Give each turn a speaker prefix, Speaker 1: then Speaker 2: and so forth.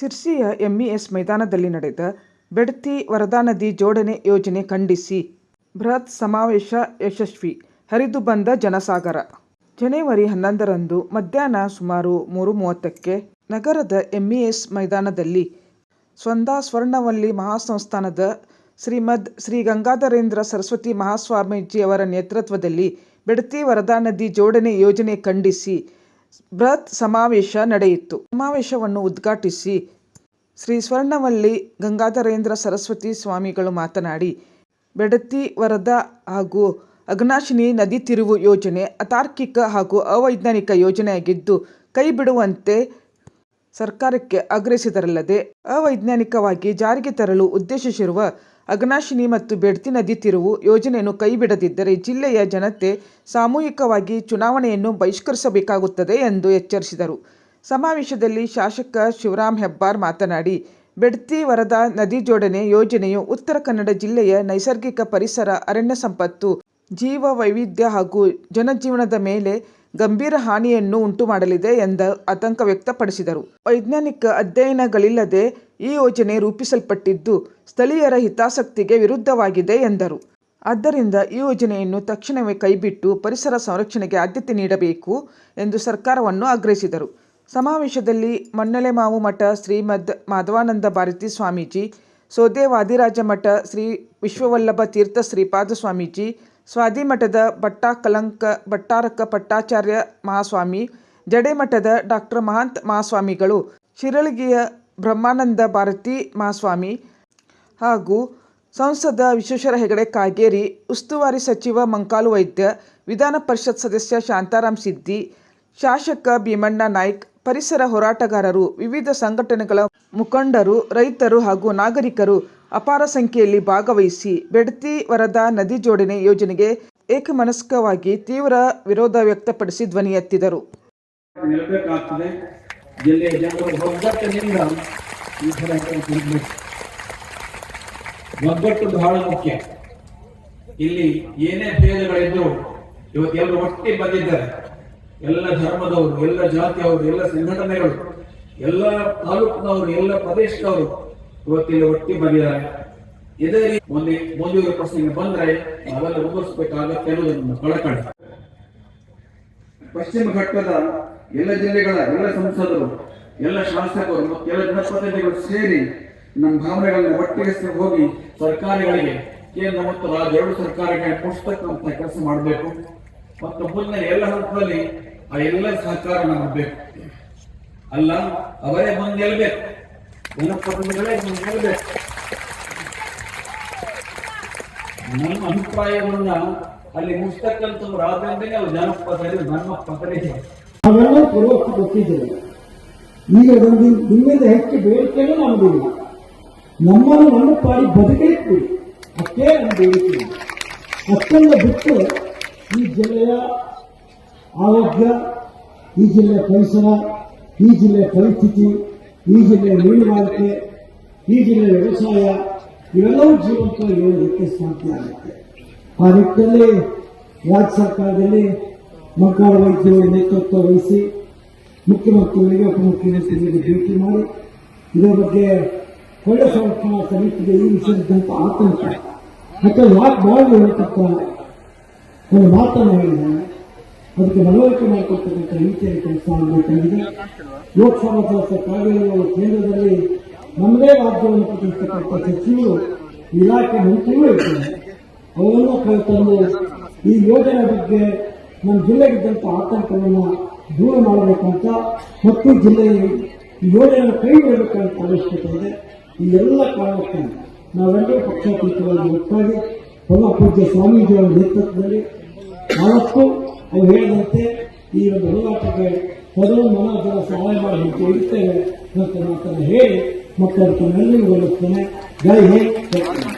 Speaker 1: ಸಿರ್ಸಿಯ MES ಮೈದಾನದಲ್ಲಿ ನಡೆದ ಬೆಡ್ತಿ ವರದಾ ನದಿ ಜೋಡಣೆ ಯೋಜನೆ ಖಂಡಿಸಿ. ಬೃಹತ್ ಸಮಾವೇಶ ಯಶಸ್ವಿ. ಹರಿದು ಬಂದ ಜನಸಾಗರ. ಜನವರಿ ಹನ್ನೊಂದರಂದು ಮಧ್ಯಾಹ್ನ ಸುಮಾರು ಮೂರು ಮೂವತ್ತಕ್ಕೆ ನಗರದ ಎಂಇಎಸ್ ಮೈದಾನದಲ್ಲಿ ಸ್ವಂದ ಸ್ವರ್ಣವಲ್ಲಿ ಮಹಾಸಂಸ್ಥಾನದ ಶ್ರೀಮದ್ ಶ್ರೀ ಗಂಗಾಧರೇಂದ್ರ ಸರಸ್ವತಿ ಮಹಾಸ್ವಾಮೀಜಿಯವರ ನೇತೃತ್ವದಲ್ಲಿ ಬೆಡ್ತಿ ವರದಾ ನದಿ ಜೋಡಣೆ ಯೋಜನೆ ಖಂಡಿಸಿ. ಬೃಹತ್ ಸಮಾವೇಶ ನಡೆಯಿತು. ಸಮಾವೇಶವನ್ನು ಉದ್ಘಾಟಿಸಿ ಶ್ರೀ ಸ್ವರ್ಣವಲ್ಲಿ ಗಂಗಾಧರೇಂದ್ರ ಸರಸ್ವತಿ ಸ್ವಾಮಿಗಳು ಮಾತನಾಡಿ, ಬೆಡತಿ ವರದ ಹಾಗೂ ಅಗ್ನಾಶಿನಿ ನದಿ ತಿರುವು ಯೋಜನೆ ಅತಾರ್ಕಿಕ ಹಾಗೂ ಅವೈಜ್ಞಾನಿಕ ಯೋಜನೆಯಾಗಿದ್ದು ಕೈ ಬಿಡುವಂತೆ ಸರ್ಕಾರಕ್ಕೆ ಆಗ್ರಹಿಸಿದರಲ್ಲದೆ, ಅವೈಜ್ಞಾನಿಕವಾಗಿ ಜಾರಿಗೆ ತರಲು ಉದ್ದೇಶಿಸಿರುವ ಅಘನಾಶಿನಿ ಮತ್ತು ಬೆಡ್ತಿ ನದಿ ತಿರುವು ಯೋಜನೆಯನ್ನು ಕೈಬಿಡದಿದ್ದರೆ ಜಿಲ್ಲೆಯ ಜನತೆ ಸಾಮೂಹಿಕವಾಗಿ ಚುನಾವಣೆಯನ್ನು ಬಹಿಷ್ಕರಿಸಬೇಕಾಗುತ್ತದೆ ಎಂದು ಎಚ್ಚರಿಸಿದರು. ಸಮಾವೇಶದಲ್ಲಿ ಶಾಸಕ ಶಿವರಾಮ್ ಹೆಬ್ಬಾರ್ ಮಾತನಾಡಿ, ಬೆಡ್ತಿ ವರದಾ ನದಿ ಜೋಡಣೆ ಯೋಜನೆಯು ಉತ್ತರ ಕನ್ನಡ ಜಿಲ್ಲೆಯ ನೈಸರ್ಗಿಕ ಪರಿಸರ ಅರಣ್ಯ ಸಂಪತ್ತು ಜೀವ ವೈವಿಧ್ಯ ಹಾಗೂ ಜನಜೀವನದ ಮೇಲೆ ಗಂಭೀರ ಹಾನಿಯನ್ನು ಉಂಟುಮಾಡಲಿದೆ ಎಂದ ಆತಂಕ ವ್ಯಕ್ತಪಡಿಸಿದರು. ವೈಜ್ಞಾನಿಕ ಅಧ್ಯಯನಗಳಿಲ್ಲದೆ ಈ ಯೋಜನೆ ರೂಪಿಸಲ್ಪಟ್ಟಿದ್ದು ಸ್ಥಳೀಯರ ಹಿತಾಸಕ್ತಿಗೆ ವಿರುದ್ಧವಾಗಿದೆ ಎಂದರು. ಆದ್ದರಿಂದ ಈ ಯೋಜನೆಯನ್ನು ತಕ್ಷಣವೇ ಕೈಬಿಟ್ಟು ಪರಿಸರ ಸಂರಕ್ಷಣೆಗೆ ಆದ್ಯತೆ ನೀಡಬೇಕು ಎಂದು ಸರ್ಕಾರವನ್ನು ಆಗ್ರಹಿಸಿದರು. ಸಮಾವೇಶದಲ್ಲಿ ಮಣ್ಣಲೆಮಾವು ಮಠ ಶ್ರೀಮದ್ ಮಾಧವಾನಂದ ಭಾರತಿ ಸ್ವಾಮೀಜಿ, ಸೋದೆ ವಾದಿರಾಜ ಮಠ ಶ್ರೀ ವಿಶ್ವವಲ್ಲಭ ತೀರ್ಥ ಶ್ರೀಪಾದ ಸ್ವಾಮೀಜಿ ಸ್ವಾದಿಮಠದ ಭಟ್ಟಾಕಲಂಕ, ಭಟ್ಟಾರಕ ಪಟ್ಟಾಚಾರ್ಯ ಮಹಾಸ್ವಾಮಿ, ಜಡೆಮಠದ ಡಾಕ್ಟರ್ ಮಹಾಂತ ಮಹಾಸ್ವಾಮಿಗಳು, ಶಿರಳಗಿಯ ಬ್ರಹ್ಮಾನಂದ ಭಾರತಿ ಮಹಾಸ್ವಾಮಿ ಹಾಗೂ ಸಂಸದ ವಿಶ್ವೇಶ್ವರ ಹೆಗಡೆ ಕಾಗೇರಿ, ಉಸ್ತುವಾರಿ ಸಚಿವ ಮಂಕಾಲು ವೈದ್ಯ, ವಿಧಾನ ಪರಿಷತ್ ಸದಸ್ಯ ಶಾಂತಾರಾಮ್ ಸಿದ್ದಿ, ಶಾಸಕ ಭೀಮಣ್ಣ ನಾಯ್ಕ್, ಪರಿಸರ ಹೋರಾಟಗಾರರು, ವಿವಿಧ ಸಂಘಟನೆಗಳ ಮುಖಂಡರು, ರೈತರು ಹಾಗೂ ನಾಗರಿಕರು ಅಪಾರ ಸಂಖ್ಯೆಯಲ್ಲಿ ಭಾಗವಹಿಸಿ ಬೆಡ್ತಿ ವರದಾ ನದಿ ಜೋಡಣೆ ಯೋಜನೆಗೆ ಏಕಮನಸ್ಕವಾಗಿ ತೀವ್ರ ವಿರೋಧ ವ್ಯಕ್ತಪಡಿಸಿ ಧ್ವನಿ ಎತ್ತಿದರು.
Speaker 2: ಒಗ್ಗಟ್ಟು ಬಹಳ ಮುಖ್ಯ. ಇಲ್ಲಿ ಏನೇ ಭೇದಗಳಿದ್ರು ಇವತ್ತು ಎಲ್ಲರೂ ಒಟ್ಟಿ ಬಂದಿದ್ದಾರೆ. ಎಲ್ಲ ಧರ್ಮದವರು, ಎಲ್ಲ ಜಾತಿಯವರು, ಎಲ್ಲ ಸಂಘಟನೆಗಳು, ಎಲ್ಲ ತಾಲೂಕಿನವರು, ಎಲ್ಲ ಪ್ರದೇಶದವರು ಇವತ್ತಿಲ್ಲಿ ಒಟ್ಟಿ ಬಂದಿದ್ದಾರೆ ಇದೇ ರೀತಿ ಮುಂದೆ ಮುಂಜೂರು ಪ್ರಶ್ನೆಗೆ ಬಂದ್ರೆ ನಾವೆಲ್ಲ ಮುಂದುವರಿಸಬೇಕಾಗತ್ತೆ ಅನ್ನೋದನ್ನು ಕಳಕಳಿ. ಪಶ್ಚಿಮ ಘಟ್ಟದ ಎಲ್ಲ ಜಿಲ್ಲೆಗಳ ಎಲ್ಲ ಸಂಸದರು, ಎಲ್ಲ ಶಾಸಕರು ಮತ್ತು ಎಲ್ಲ ಜನಪ್ರತಿನಿಧಿಗಳು ಸೇರಿ ನಮ್ಮ ಭಾವನೆಗಳನ್ನು ಒಟ್ಟಿಗೆ ಹೋಗಿ ಸರ್ಕಾರಗಳಿಗೆ ಕೇಂದ್ರ ಮತ್ತು ರಾಜ್ಯ ಎರಡು ಸರ್ಕಾರಗಳಿಗೆ ಅಂತ ಕೆಲಸ ಮಾಡಬೇಕು. ಮತ್ತು ಮುಂದಿನ ಎಲ್ಲ ಹಂತದಲ್ಲಿ ಆ ಎಲ್ಲ ಸಹಕಾರ ನಮಗೆ ಅಲ್ಲ, ಅವರೇ ಬಂದು ಗೆಲ್ಬೇಕು ಗೆಲ್ಬೇಕು ನಮ್ಮ ಅಭಿಪ್ರಾಯವನ್ನ ಅಲ್ಲಿ ಮುಚ್ಚತಕ್ಕಂಥವ್ರು ಆದ್ರಿಂದಲೇ ಅವ್ರು ಜನಪದ ನಮ್ಮ ಪದರಿಗೆ
Speaker 3: ಅವೆಲ್ಲ ಪೂರ್ವಕ್ಕೆ ಗೊತ್ತಿದ್ದೇವೆ ಈಗ ಒಂದು ನಿಮ್ಮಿಂದ ಹೆಚ್ಚು ಬೇಡಿಕೆಯನ್ನು ನಮಗಿಲ್ಲ ನಮ್ಮನ್ನು ನನ್ನ ಪಾಡಿ ಬದುಕಲಿಕ್ಕೆ ಅಷ್ಟೇ ನಮ್ಮ ಬೇಡಿಕೆ ಅಷ್ಟೆಲ್ಲ ಬಿಟ್ಟು ಈ ಜಿಲ್ಲೆಯ ಆರೋಗ್ಯ ಈ ಜಿಲ್ಲೆಯ ಪರಿಸರ ಈ ಜಿಲ್ಲೆಯ ಪರಿಸ್ಥಿತಿ ಈ ಜಿಲ್ಲೆಯ ಮೀನುಗಾರಿಕೆ, ಈ ಜಿಲ್ಲೆಯ ವ್ಯವಸಾಯ, ಇವೆಲ್ಲವೂ ಜೀವಂತವಾಗಿ ಹೇಳೋದಕ್ಕೆ ಸಾಧ್ಯ ಆಗುತ್ತೆ. ಆ ನಿಟ್ಟಿನಲ್ಲಿ ರಾಜ್ಯ ಸರ್ಕಾರದಲ್ಲಿ ಮಕ್ಕಳ ವೈದ್ಯರು ನೇತೃತ್ವ ವಹಿಸಿ ಮುಖ್ಯಮಂತ್ರಿಗಳಿಗೆ, ಉಪಮುಖ್ಯಮಂತ್ರಿಗಳಿಗೆ ಭೇಟಿ ಮಾಡಿ, ಇದರ ಬಗ್ಗೆ ಒಳ್ಳೆ ಸಂರಕ್ಷಣಾ ಸಮಿತಿಗೆ ಈ ವಿಷಯದಂತ ಆತಂಕ. ಮತ್ತೆ ಯಾಕೆ ಮಾಡಿ ಹೇಳ್ತಕ್ಕ ಒಂದು ಮಾತನ್ನು ಹೇಳಿದ್ದಾರೆ. ಅದಕ್ಕೆ ಮನವರಿಕೆ ಮಾಡಿಕೊಡ್ತಕ್ಕಂಥ ರೀತಿಯಲ್ಲಿ ಕೆಲಸ ಮಾಡಬೇಕಾಗಿದೆ ಲೋಕಸಭಾ ಸದಸ್ಯ ಕಾವೇರಿಗಳು ಕೇಂದ್ರದಲ್ಲಿ ನಮ್ಮದೇ ರಾಜ್ಯವನ್ನು ಪ್ರತಿನಿಧಿಸತಕ್ಕಂಥ ಸಚಿವರು, ಇಲಾಖೆ ಮಂತ್ರಿಗಳು ಇದ್ದಾರೆ. ಅವರನ್ನು ಕರೆತಂದು ಈ ಯೋಜನೆ ಬಗ್ಗೆ ನಮ್ಮ ಜಿಲ್ಲೆಗಿದ್ದಂಥ ಆತಂಕವನ್ನು ದೂರ ಮಾಡಬೇಕಂತ ಮತ್ತು ಜಿಲ್ಲೆಯಲ್ಲಿ ಈ ಯೋಜನೆ ಕೈ ಬಿಡಬೇಕಂತ ಅವಶ್ಯಕತೆ ಇದೆ. ಈ ಎಲ್ಲ ಕಾರಣಕ್ಕೆ ನಾವೆಲ್ಲರೂ ಪಕ್ಷಾತೀತವಾಗಿ ಒಟ್ಟಾಗಿ ಪೂಜ್ಯ ಸ್ವಾಮೀಜಿಯವರ ನೇತೃತ್ವದಲ್ಲಿ ನಾವತ್ತು ಅವ್ರು ಹೇಳಿದಂತೆ ಈ ಒಂದು ಹೋರಾಟಕ್ಕೆ ಪದವು ಮನೋಜನ ಜನ ಸಹಾಯ ಮಾಡಿ ಇರ್ತೇವೆ ಅಂತ ಮಾತನ್ನು ಹೇಳಿ ಮಕ್ಕಳ ತಮ್ಮೆಲ್ಲರಿಗೂ ಬರುತ್ತೇನೆ ಜೈ ಕರ್ನಾಟಕ.